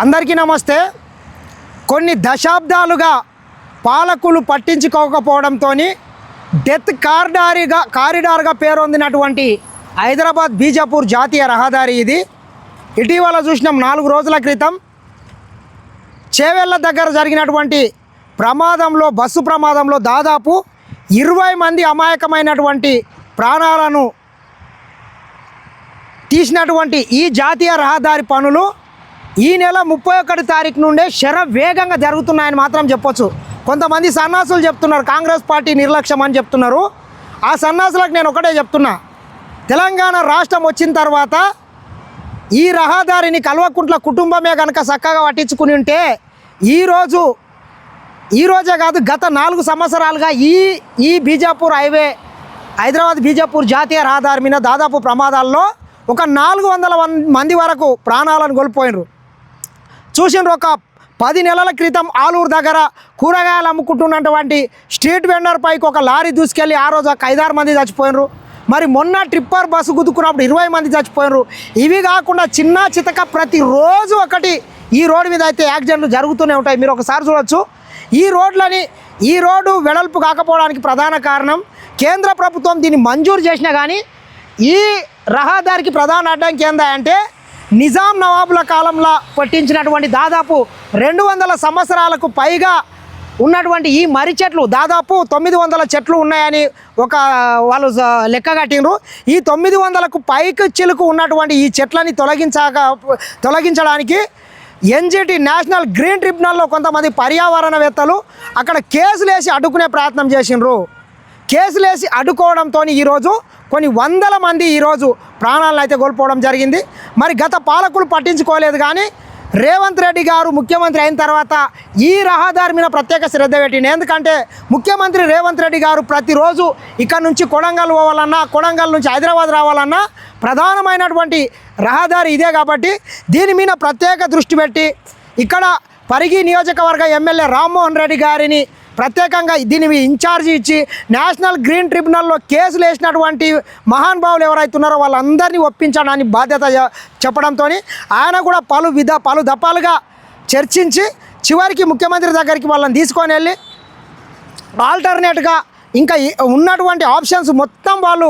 అందరికీ నమస్తే. కొన్ని దశాబ్దాలుగా పాలకులు పట్టించుకోకపోవడంతో డెత్ కారిడారిగా కారిడార్గా పేరొందినటువంటి హైదరాబాద్ బీజాపూర్ జాతీయ రహదారి ఇది. ఇటీవల చూసినాం నాలుగు రోజుల క్రితం చేవెళ్ళ దగ్గర జరిగినటువంటి ప్రమాదంలో బస్సు ప్రమాదంలో దాదాపు ఇరవై మంది అమాయకమైనటువంటి ప్రాణాలను తీసినటువంటి ఈ జాతీయ రహదారి పనులు ఈ నెల ముప్పై ఒకటి తారీఖు నుండే శర వేగంగా జరుగుతున్నాయని మాత్రం చెప్పొచ్చు. కొంతమంది సన్నాసులు చెప్తున్నారు కాంగ్రెస్ పార్టీ నిర్లక్ష్యం అని చెప్తున్నారు. ఆ సన్నాసులకు నేను ఒకటే చెప్తున్నా. తెలంగాణ రాష్ట్రం వచ్చిన తర్వాత ఈ రహదారిని కల్వకుంట్ల కుటుంబమే కనుక చక్కగా పట్టించుకుని ఉంటే ఈరోజు ఈరోజే కాదు గత నాలుగు సంవత్సరాలుగా ఈ ఈ బీజాపూర్ హైవే హైదరాబాద్ బీజాపూర్ జాతీయ రహదారి మీద దాదాపు ప్రమాదాల్లో ఒక నాలుగు వందల వన్- మంది వరకు ప్రాణాలను కోల్పోయినరు. చూసిండ్రు ఒక పది నెలల క్రితం ఆలూరు దగ్గర కూరగాయలు అమ్ముకుంటున్నటువంటి స్ట్రీట్ వెండర్ పైకి ఒక లారీ దూసుకెళ్ళి ఆ రోజు ఒక ఐదారు మంది చచ్చిపోయినరు. మరి మొన్న ట్రిప్పర్ బస్సు గుద్దుకున్నప్పుడు ఇరవై మంది చచ్చిపోయినరు. ఇవి కాకుండా చిన్న చితక ప్రతిరోజు ఒకటి ఈ రోడ్డు మీద అయితే యాక్సిడెంట్లు జరుగుతూనే ఉంటాయి. మీరు ఒకసారి చూడొచ్చు. ఈ రోడ్లని ఈ రోడ్డు వెడల్పు కాకపోవడానికి ప్రధాన కారణం కేంద్ర ప్రభుత్వం దీన్ని మంజూరు చేసినా కానీ ఈ రహదారికి ప్రధాన అడ్డంకి ఏందా అంటే నిజాం నవాబుల కాలంలో పట్టించినటువంటి దాదాపు రెండు వందల సంవత్సరాలకు పైగా ఉన్నటువంటి ఈ మర్రి చెట్లు దాదాపు తొమ్మిది వందల చెట్లు ఉన్నాయని ఒక వాళ్ళు లెక్క కట్టిండ్రు. ఈ తొమ్మిది వందలకు పైకి చిలుకు ఉన్నటువంటి ఈ చెట్లని తొలగించాక తొలగించడానికి ఎన్జిటి నేషనల్ గ్రీన్ ట్రిబ్యునల్లో కొంతమంది పర్యావరణవేత్తలు అక్కడ కేసులు వేసి అడ్డుకునే ప్రయత్నం చేసిండ్రు. కేసులేసి అడ్డుకోవడంతో ఈరోజు కొన్ని వందల మంది ఈరోజు ప్రాణాలను అయితే కోల్పోవడం జరిగింది. మరి గత పాలకులు పట్టించుకోలేదు కానీ రేవంత్ రెడ్డి గారు ముఖ్యమంత్రి అయిన తర్వాత ఈ రహదారి మీద ప్రత్యేక శ్రద్ధ పెట్టింది ఎందుకంటే ముఖ్యమంత్రి రేవంత్ రెడ్డి గారు ప్రతిరోజు ఇక్కడ నుంచి కొడంగల్ పోవాలన్నా కొడంగల్ నుంచి హైదరాబాద్ రావాలన్నా ప్రధానమైనటువంటి రహదారి ఇదే కాబట్టి దీని మీద ప్రత్యేక దృష్టి పెట్టి ఇక్కడ పరిగి నియోజకవర్గ ఎమ్మెల్యే రామ్మోహన్ రెడ్డి గారిని ప్రత్యేకంగా దీని ఇన్ఛార్జ్ ఇన్ఛార్జి ఇచ్చి నేషనల్ గ్రీన్ ట్రిబ్యునల్లో కేసులు వేసినటువంటి మహానుభావులు ఎవరైతే ఉన్నారో వాళ్ళందరినీ ఒప్పించడానికి బాధ్యత చెప్పడంతో ఆయన కూడా పలు విధ పలు దఫాలుగా చర్చించి చివరికి ముఖ్యమంత్రి దగ్గరికి వాళ్ళని తీసుకొని వెళ్ళి ఆల్టర్నేట్గా ఇంకా ఈ- ఉన్నటువంటి ఆప్షన్స్ మొత్తం వాళ్ళు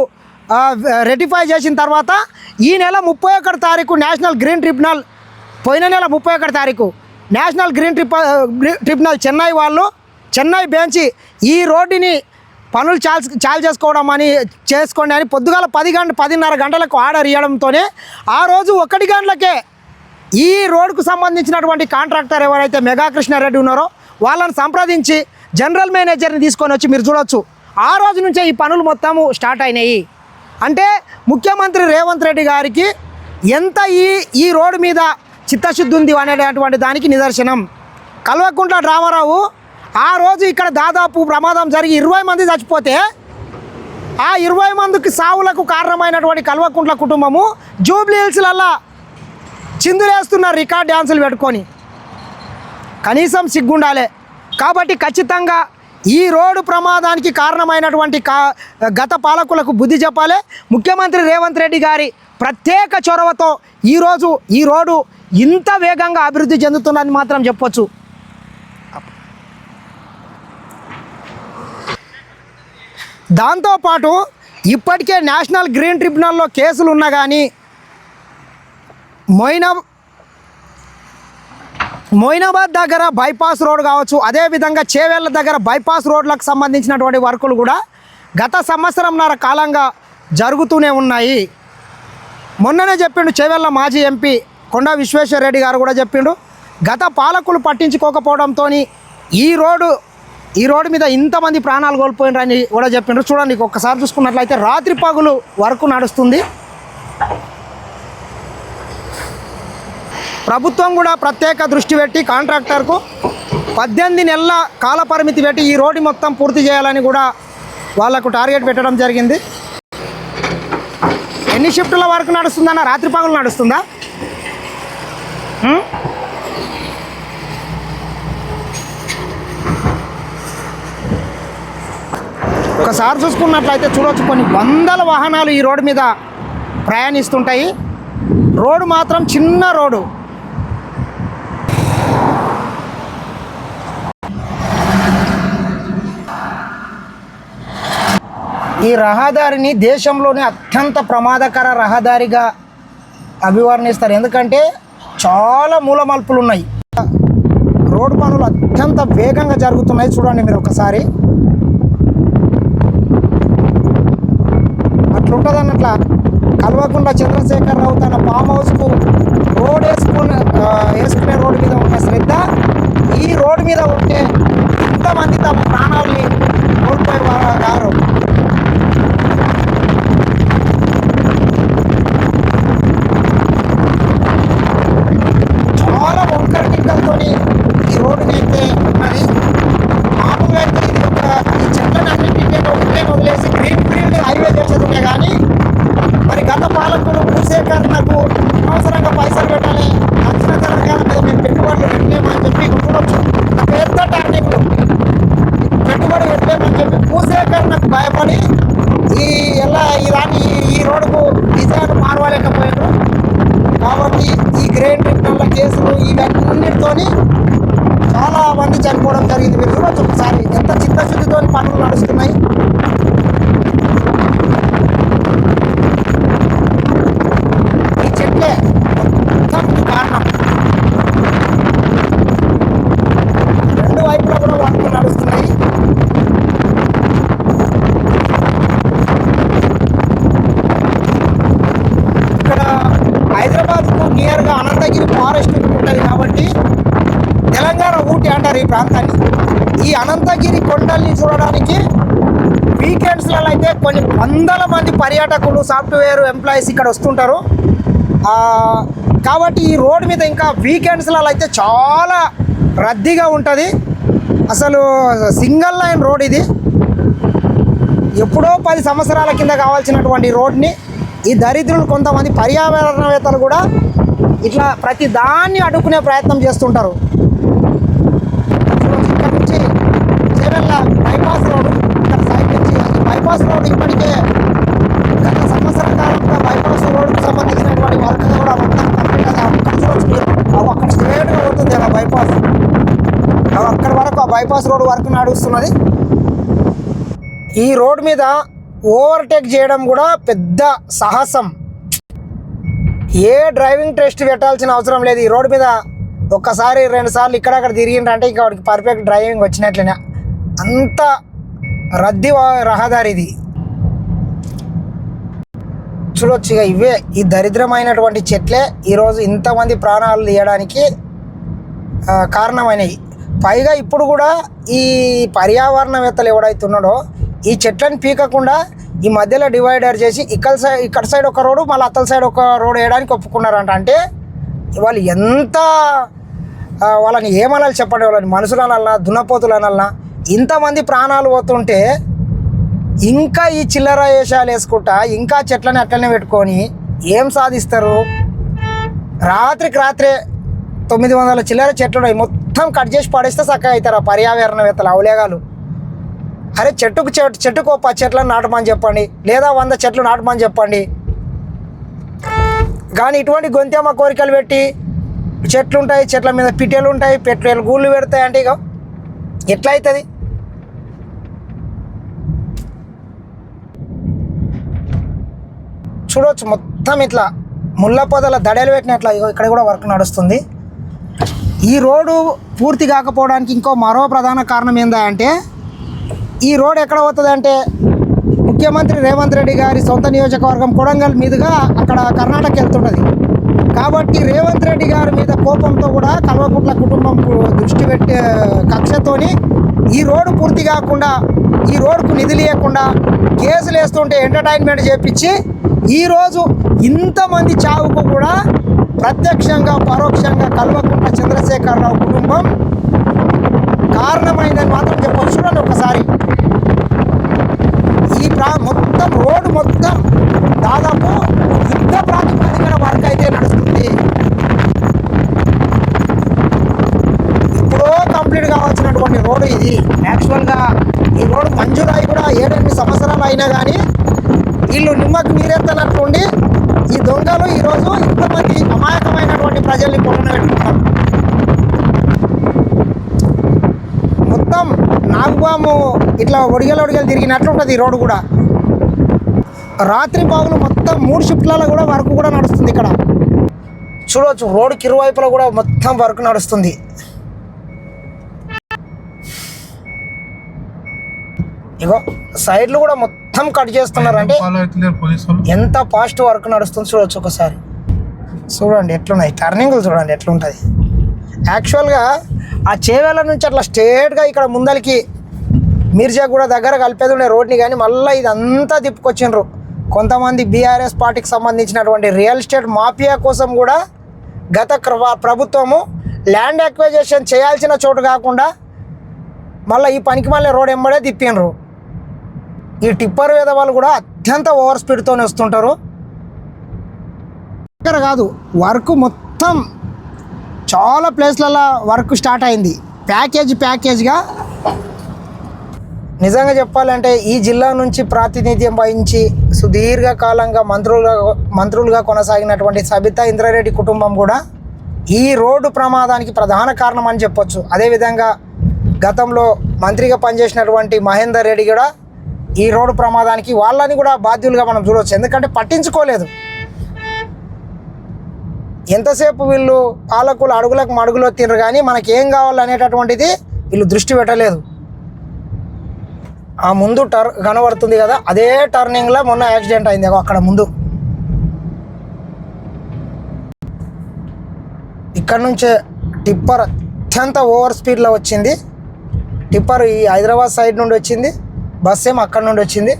రెటిఫై చేసిన తర్వాత ఈ నెల ముప్పై ఒకటి తారీఖు నేషనల్ గ్రీన్ ట్రిబ్యునల్ పోయిన నెల ముప్పై ఒకటి తారీఖు national green trip tribunal Chennai వాళ్ళు చెన్నై బెంచి ఈ రోడ్డుని పనులు చాల్ చాలు చేసుకోవడం అని చేసుకోండి అని పొద్దుగాల పది గంట పదిన్నర గంటలకు ఆర్డర్ ఇవ్వడంతోనే ఆ రోజు ఒకటి గంటలకే ఈ రోడ్డుకు సంబంధించినటువంటి కాంట్రాక్టర్ ఎవరైతే మెగా కృష్ణారెడ్డి ఉన్నారో వాళ్ళని సంప్రదించి జనరల్ మేనేజర్ని తీసుకొని వచ్చి మీరు చూడొచ్చు. ఆ రోజు నుంచే ఈ పనులు మొత్తము స్టార్ట్ అయినాయి. అంటే ముఖ్యమంత్రి రేవంత్ రెడ్డి గారికి ఎంత ఈ ఈ రోడ్డు మీద చిత్తశుద్ధి ఉంది అనేటటువంటి దానికి నిదర్శనం. కల్వకుంట్ల రామారావు ఆ రోజు ఇక్కడ దాదాపు ప్రమాదం జరిగి ఇరవై మంది చచ్చిపోతే ఆ ఇరవై మందికి సావులకు కారణమైనటువంటి కల్వకుంట్ల కుటుంబము జూబ్లీ హిల్స్లల్లా చిందులేస్తున్నారు రికార్డ్ డ్యాన్సులు పెట్టుకొని కనీసం సిగ్గుండాలే. కాబట్టి ఖచ్చితంగా ఈ రోడ్డు ప్రమాదానికి కారణమైనటువంటి కా గత పాలకులకు బుద్ధి చెప్పాలి. ముఖ్యమంత్రి రేవంత్ రెడ్డి గారి ప్రత్యేక చొరవతో ఈరోజు ఈ రోడ్డు ఇంత వేగంగా అభివృద్ధి చెందుతుందని మాత్రం చెప్పొచ్చు. దాంతోపాటు ఇప్పటికే నేషనల్ గ్రీన్ ట్రిబ్యునల్లో కేసులు ఉన్నా కానీ మొయినా మొయినాబాద్ దగ్గర బైపాస్ రోడ్ కావచ్చు అదేవిధంగా చేవేళ్ళ దగ్గర బైపాస్ రోడ్లకు సంబంధించినటువంటి వర్కులు కూడా గత సంవత్సరంన్నర కాలంగా జరుగుతూనే ఉన్నాయి. మొన్ననే చెప్పిండు చేవెళ్ళ మాజీ ఎంపీ కొండా విశ్వేశ్వర రెడ్డి గారు కూడా చెప్పిండు గత పాలకులు పట్టించుకోకపోవడంతో ఈ రోడ్డు ఈ రోడ్డు మీద ఇంతమంది ప్రాణాలు కోల్పోయినరని కూడా చెప్పిండ్రు చూడండి ఒక్కసారి చూసుకున్నట్లయితే రాత్రి పగులు వరకు నడుస్తుంది. ప్రభుత్వం కూడా ప్రత్యేక దృష్టి పెట్టి కాంట్రాక్టర్కు పద్దెనిమిది నెలల కాల పరిమితి పెట్టి ఈ రోడ్డు మొత్తం పూర్తి చేయాలని కూడా వాళ్ళకు టార్గెట్ పెట్టడం జరిగింది. ఎన్ని షిఫ్టుల వరకు నడుస్తుందన్న? రాత్రి పగులు నడుస్తుందా? ఒకసారి చూసుకున్నట్లయితే చూడవచ్చు కొన్ని వందల వాహనాలు ఈ రోడ్డు మీద ప్రయాణిస్తుంటాయి. రోడ్డు మాత్రం చిన్న రోడ్డు. ఈ రహదారిని దేశంలోనే అత్యంత ప్రమాదకర రహదారిగా అభివర్ణిస్తారు. ఎందుకంటే చాలా మూలమల్పులు ఉన్నాయి రోడ్డు పనులు అత్యంత వేగంగా జరుగుతున్నాయి. చూడండి మీరు ఒకసారి. కల్వకుండ చంద్రశేఖర్ రావు తన ఫామ్ హౌస్కు రోడ్ వేసుకున్న వేసుకునే రోడ్డు మీద ఉన్న శ్రద్ధ ఈ రోడ్డు మీద ఉంటే ఎంతమంది తమ ప్రాణాలని కోల్పోయే వారు గారు చాలా వంకర టిక్కలతోని ఈ రోడ్డుని అయితే ఉన్నది మామూలుగా అయితే ఇది ఒక ఈ చెట్లను అన్నింటినీ ఒకటే వదిలేసి గ్రీన్ ఫీల్డ్ హైవే చేసేది కానీ మరి గత పాలకులు భూసేకరణకు అవసరంగా పైసలు పెట్టాలి దక్షిణ తెలంగాణ మీద మేము పెట్టుబడులు పెట్టలేమని చెప్పి చూడొచ్చు పెద్ద టర్నింగ్లు పెట్టుబడి పెట్టలేమని చెప్పి భూసేకరణకు భయపడి ఈ ఎలా ఈ దాన్ని ఈ- ఈ రోడ్డుకు డిజైన్ మారవలేకపోయారు కాబట్టి ఈ గ్రేన్ ట్రిబ్యునల్ల కేసులు ఇవన్నిటితోని చాలా మంది చనిపోవడం జరిగింది మీరు చూడొచ్చు ఒకసారి ఎంత చిత్తశుద్ధితో పనులు నడుస్తున్నాయి ఈ చెట్లే మొత్తం కారణం రెండు వైపులా కూడా వర్కులు నడుస్తున్నాయి ఇక్కడ హైదరాబాద్కు నియర్గా అనంతగిరి ఫారెస్ట్ ఉంటుంది కాబట్టి తెలంగాణ ఊటీ అంటారు ఈ ప్రాంతాన్ని ఈ అనంతగిరి కొండల్ని చూడడానికి వీకెండ్స్లలో అయితే కొన్ని వందల మంది పర్యాటకులు సాఫ్ట్వేర్ ఎంప్లాయీస్ ఇక్కడ వస్తుంటారు. కాబట్టి ఈ రోడ్ మీద ఇంకా వీకెండ్స్లలో అయితే చాలా రద్దీగా ఉంటుంది. అసలు సింగిల్ లైన్ రోడ్ ఇది. ఎప్పుడో పది సంవత్సరాల కింద కావాల్సినటువంటి రోడ్ని ఈ దరిద్రులు కొంతమంది పర్యావరణవేత్తలు కూడా ఇట్లా ప్రతి దాన్ని అడ్డుకునే ప్రయత్నం చేస్తుంటారు ఇక్కడ నుంచి చేవెళ్ళ బైపాస్ రోడ్ ఇక్కడ సైడ్ నుంచి ఈ బైపాస్ రోడ్ ఇప్పటికే గత సంవత్సరం కాలంగా బైపాస్ రోడ్కు సంబంధించినటువంటి వర్క్ కూడా మొత్తం కంప్లీట్ అది అక్కడ చూడొచ్చు మీరు. అక్కడ స్ట్రేట్గా ఉంటుంది ఆ బైపాస్ అవి అక్కడి వరకు ఆ బైపాస్ రోడ్ వర్క్ నడుస్తున్నది. ఈ రోడ్ మీద ఓవర్టేక్ చేయడం కూడా పెద్ద సాహసం. ఏ డ్రైవింగ్ టెస్ట్ పెట్టాల్సిన అవసరం లేదు. ఈ రోడ్ మీద ఒక్కసారి రెండు సార్లు ఇక్కడక్కడ తిరిగిండ్రంటే ఇంకా వాడికి పర్ఫెక్ట్ డ్రైవింగ్ వచ్చినట్లేనే. అంత రద్దీ రహదారి ఇది చూడొచ్చు ఇక ఇవే ఈ దరిద్రమైనటువంటి చెట్లే ఈరోజు ఇంతమంది ప్రాణాలు తీయడానికి కారణమైనవి. పైగా ఇప్పుడు కూడా ఈ పర్యావరణవేత్తలు ఎవడైతే ఉన్నాడో ఈ చెట్లను పీకకుండా ఈ మధ్యలో డివైడర్ చేసి ఇక్కడ సైడ్ ఇక్కడ సైడ్ ఒక రోడ్డు మళ్ళీ అత్తల సైడ్ ఒక రోడ్ వేయడానికి ఒప్పుకున్నారంట. అంటే వాళ్ళు ఎంత వాళ్ళని ఏమనాలి చెప్పండి వాళ్ళని? మనుషులనల్లా దున్నపోతులనల్లా దున్నపోతులు ఇంతమంది ప్రాణాలు పోతుంటే ఇంకా ఈ చిల్లర వేషాలు వేసుకుంటా ఇంకా చెట్లని అట్లనే పెట్టుకొని ఏం సాధిస్తారు? రాత్రికి రాత్రే తొమ్మిది వందల చిల్లర చెట్లు ఉన్నాయి. మొత్తం కట్ చేసి పడేస్తే చక్కగా అవుతారు ఆ పర్యావరణవేత్తలు అవలేగాలు అరే చెట్టుకు చెట్టు చెట్టుకు ఒక పది చెట్లను నాటమని చెప్పండి లేదా వంద చెట్లు నాటమని చెప్పండి. కానీ ఇటువంటి గొంతెమ్మ కోరికలు పెట్టి చెట్లు ఉంటాయి చెట్ల మీద పిట్టెలు ఉంటాయి పెట్టెలు గూళ్ళు పెడతాయి అంటే ఇక ఎట్లా అవుతుంది చూడవచ్చు మొత్తం ఇట్లా ముళ్ళ పొదల దడలు పెట్టినట్ల ఇక్కడ కూడా వర్క్ నడుస్తుంది. ఈ రోడ్డు పూర్తి కాకపోవడానికి ఇంకో మరో ప్రధాన కారణం ఏందా అంటే ఈ రోడ్ ఎక్కడ పోతుంది అంటే ముఖ్యమంత్రి రేవంత్ రెడ్డి గారి సొంత నియోజకవర్గం కొడంగల్ మీదుగా అక్కడ కర్ణాటక వెళ్తున్నది కాబట్టి రేవంత్ రెడ్డి గారి మీద కోపంతో కూడా కల్వకుట్ల కుటుంబం దృష్టి పెట్టే కక్షతోని ఈ రోడ్డు పూర్తి కాకుండా ఈ రోడ్డుకు నిధులు ఇవ్వకుండా కేసులు వేస్తుంటే ఎంటర్టైన్మెంట్ చేపించి ఈరోజు ఇంతమంది చావుకు కూడా ప్రత్యక్షంగా పరోక్షంగా కల్వకుంట్ల చంద్రశేఖరరావు కుటుంబం కారణమైందని మాత్రం చెప్పొచ్చు. చూడండి ఒకసారి. ఈ ప్రా మొత్తం రోడ్డు మొత్తం దాదాపు యుద్ధ ప్రాతిపదికన వర్క్ అయితే నడుస్తుంది. ఇప్పుడో కంప్లీట్ కావాల్సినటువంటి రోడ్డు ఇది. యాక్చువల్గా ఈ రోడ్డు మంజూరాయి కూడా ఏడెనిమిది సంవత్సరాలు అయినా కానీ వీళ్ళు నిమ్మకు నీరెత్తనట్టుండి ఈ దొంగలు ఈరోజు ఇంతమంది అమాయకమైనటువంటి ప్రజల్ని పొలన పెట్టుకుంటారు మొత్తం నాగుబాము ఇట్లా ఒడిగలు ఒడిగలు తిరిగినట్లు ఉంటుంది ఈ రోడ్డు కూడా. రాత్రి బాగులు మొత్తం మూడు షిఫ్ట్లలో కూడా వర్క్ కూడా నడుస్తుంది ఇక్కడ. చూడవచ్చు రోడ్డుకి ఇరువైపులా కూడా మొత్తం వర్క్ నడుస్తుంది. ఇగో సైడ్లు కూడా మొత్తం కట్ చేస్తున్నారు అంటే ఎంత ఫాస్ట్ వర్క్ నడుస్తుంది చూడవచ్చు ఒకసారి. చూడండి ఎట్లున్నాయి. టర్నింగ్లు చూడండి ఎట్లుంటుంది. యాక్చువల్గా ఆ చేవేల నుంచి అట్లా స్ట్రేట్గా ఇక్కడ ముందరికి మీర్జా కూడా దగ్గర కలిపేది ఉండే రోడ్ని కానీ మళ్ళీ ఇదంతా తిప్పుకొచ్చిండ్రు. కొంతమంది బీఆర్ఎస్ పార్టీకి సంబంధించినటువంటి రియల్ ఎస్టేట్ మాఫియా కోసం కూడా గత ప్రభుత్వము ల్యాండ్ అక్వైజేషన్ చేయాల్సిన చోటు కాకుండా మళ్ళీ ఈ పనికి మళ్ళీ రోడ్ ఎంబడే తిప్పిండ్రు. ఈ టిప్పర్ వేద వాళ్ళు కూడా అత్యంత ఓవర్ స్పీడ్తోనే వస్తుంటారు. ఇక్కడ కాదు వర్క్ మొత్తం చాలా ప్లేస్లలో వర్క్ స్టార్ట్ అయింది. ప్యాకేజ్ ప్యాకేజ్గా నిజంగా చెప్పాలంటే ఈ జిల్లా నుంచి ప్రాతినిధ్యం వహించి సుదీర్ఘకాలంగా మంత్రులుగా మంత్రులుగా కొనసాగినటువంటి సబితా ఇంద్రారెడ్డి కుటుంబం కూడా ఈ రోడ్డు ప్రమాదానికి ప్రధాన కారణం అని చెప్పొచ్చు. అదేవిధంగా గతంలో మంత్రిగా పనిచేసినటువంటి మహేందర్ రెడ్డి కూడా ఈ రోడ్డు ప్రమాదానికి వాళ్ళని కూడా బాధ్యులుగా మనం చూడవచ్చు. ఎందుకంటే పట్టించుకోలేదు. ఎంతసేపు వీళ్ళు పాలకులు అడుగులకు మడుగులో తినరు కానీ మనకి ఏం కావాలనేటటువంటిది వీళ్ళు దృష్టి పెట్టలేదు. ఆ ముందు టర్ కనబడుతుంది కదా అదే టర్నింగ్లో మొన్న యాక్సిడెంట్ అయింది. అక్కడ ముందు. ఇక్కడ నుంచే టిప్పర్ అత్యంత ఓవర్ స్పీడ్లో వచ్చింది. టిప్పర్ ఈ హైదరాబాద్ సైడ్ నుండి వచ్చింది. బస్ ఏమో అక్కడ నుండి వచ్చింది.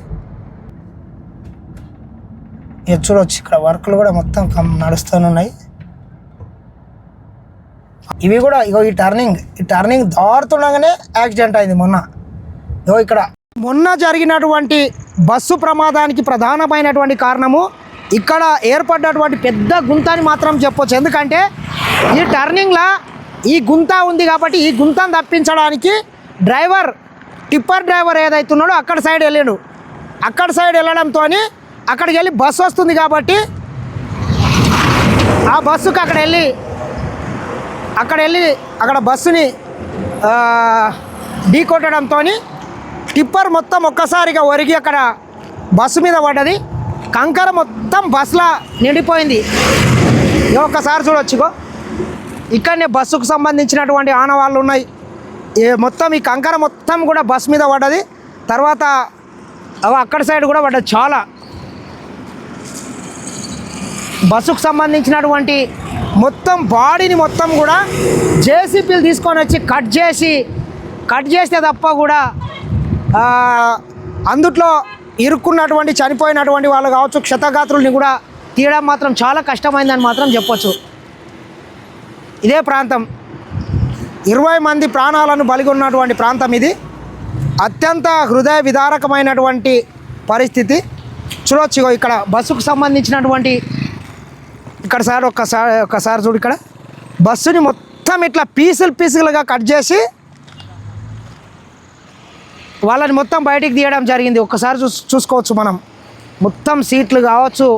ఇక చూడవచ్చు ఇక్కడ వర్క్లు కూడా మొత్తం కం నడుస్తూనే ఉన్నాయి. ఇవి కూడా ఇగో ఈ టర్నింగ్ ఈ టర్నింగ్ దారుతుండగానే యాక్సిడెంట్ అయింది మొన్న. ఇగో ఇక్కడ. మొన్న జరిగినటువంటి బస్సు ప్రమాదానికి ప్రధానమైనటువంటి కారణము ఇక్కడ ఏర్పడ్డటువంటి పెద్ద గుంత అని మాత్రం చెప్పొచ్చు. ఎందుకంటే ఈ టర్నింగ్లో ఈ గుంత ఉంది కాబట్టి ఈ గుంతను తప్పించడానికి డ్రైవర్ టిప్పర్ డ్రైవర్ ఏదైతే ఉన్నాడో అక్కడ సైడ్ వెళ్ళాడు. అక్కడ సైడ్ వెళ్ళడంతో అక్కడికి వెళ్ళి బస్సు వస్తుంది కాబట్టి ఆ బస్సుకి అక్కడ వెళ్ళి అక్కడ వెళ్ళి అక్కడ బస్సుని ఢీ కొట్టడంతో టిప్పర్ మొత్తం ఒక్కసారిగా ఒరిగి అక్కడ బస్సు మీద పడ్డది. కంకర మొత్తం బస్సులా నిండిపోయింది. ఇగో ఒక్కసారి చూడొచ్చుగో ఇక్కడనే బస్సుకు సంబంధించినటువంటి ఆనవాళ్ళు ఉన్నాయి. మొత్తం ఈ కంకర మొత్తం కూడా బస్ మీద పడ్డది. తర్వాత అక్కడ సైడ్ కూడా పడ్డది చాలా. బస్సుకు సంబంధించినటువంటి మొత్తం బాడీని మొత్తం కూడా జేసీపీలు తీసుకొని వచ్చి కట్ చేసి కట్ చేస్తే తప్ప కూడా అందుట్లో ఇరుక్కున్నటువంటి చనిపోయినటువంటి వాళ్ళు కావచ్చు క్షతగాత్రుల్ని కూడా తీయడం మాత్రం చాలా కష్టమైందని మాత్రం చెప్పొచ్చు. ఇదే ప్రాంతం. ఇరవై మంది ప్రాణాలను బలిగొన్నటువంటి ప్రాంతం ఇది. అత్యంత హృదయ విదారకమైనటువంటి పరిస్థితి. చూడొచ్చు ఇగో ఇక్కడ బస్సుకు సంబంధించినటువంటి ఇక్కడ సార్ ఒక్కసారి ఒక్కసారి చూడు ఇక్కడ. బస్సుని మొత్తం ఇట్లా పీసులు పీసులుగా కట్ చేసి వాళ్ళని మొత్తం బయటికి తీయడం జరిగింది. ఒక్కసారి చూ చూసుకోవచ్చు మనం. మొత్తం సీట్లు కావచ్చు.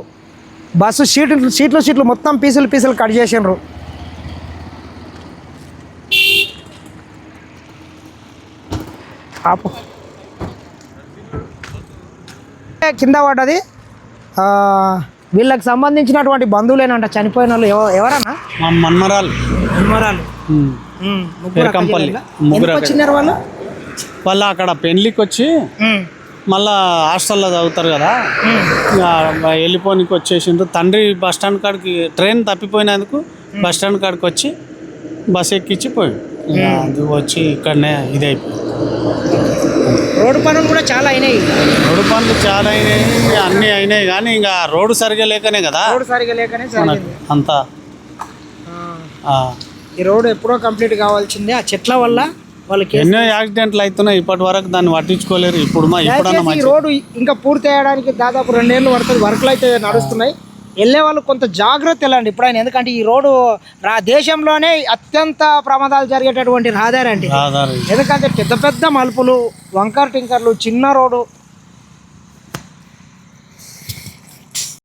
బస్సు సీట్లు సీట్లు సీట్లు మొత్తం పీసులు పీసులు కట్ చేసిండ్రు. ఆపు కింద పడ్డది? వీళ్ళకి సంబంధించినటువంటి బంధువులేనంట చనిపోయిన వాళ్ళు ఎవ- ఎవరన్నా? మన్మరాలు. వచ్చినారు వాళ్ళు? వాళ్ళు అక్కడ పెళ్ళికి వచ్చి మళ్ళా హాస్టల్లో చదువుతారు కదా. వెళ్ళిపోనికి వచ్చేసిండ్రు. తండ్రి బస్ స్టాండ్ కాడికి ట్రైన్ తప్పిపోయినందుకు బస్ స్టాండ్ కాడికి వచ్చి బస్ ఎక్కించి అది వచ్చి ఇక్కడనే ఇది అయిపోయింది రోడ్డు పనులు కూడా చాలా అయినాయి. రోడ్డు పనులు చాలా అయినాయి అన్నీ అయినాయి కానీ ఇంకా రోడ్డు సరిగా లేకనే కదా? రోడ్డు సరిగా లేకనే అంతా. ఈ రోడ్డు ఎప్పుడో కంప్లీట్ కావాల్సిందే. ఆ చెట్ల వల్ల వాళ్ళకి ఎన్నో యాక్సిడెంట్లు అవుతున్నాయి ఇప్పటి వరకు దాన్ని పట్టించుకోలేరు. ఇప్పుడు మా రోడ్డు ఇంకా పూర్తి చేయడానికి దాదాపు రెండేళ్ళు పడుతుంది. వర్క్లు అయితే నడుస్తున్నాయి. వెళ్ళే వాళ్ళు కొంత జాగ్రత్త వెళ్ళండి. ఇప్పుడైనా ఎందుకంటే ఈ రోడ్డు రా దేశంలోనే అత్యంత ప్రమాదాలు జరిగేటటువంటి రహదారి అండి. ఎందుకంటే పెద్ద పెద్ద మలుపులు వంకర్ టింకర్లు చిన్న రోడ్డు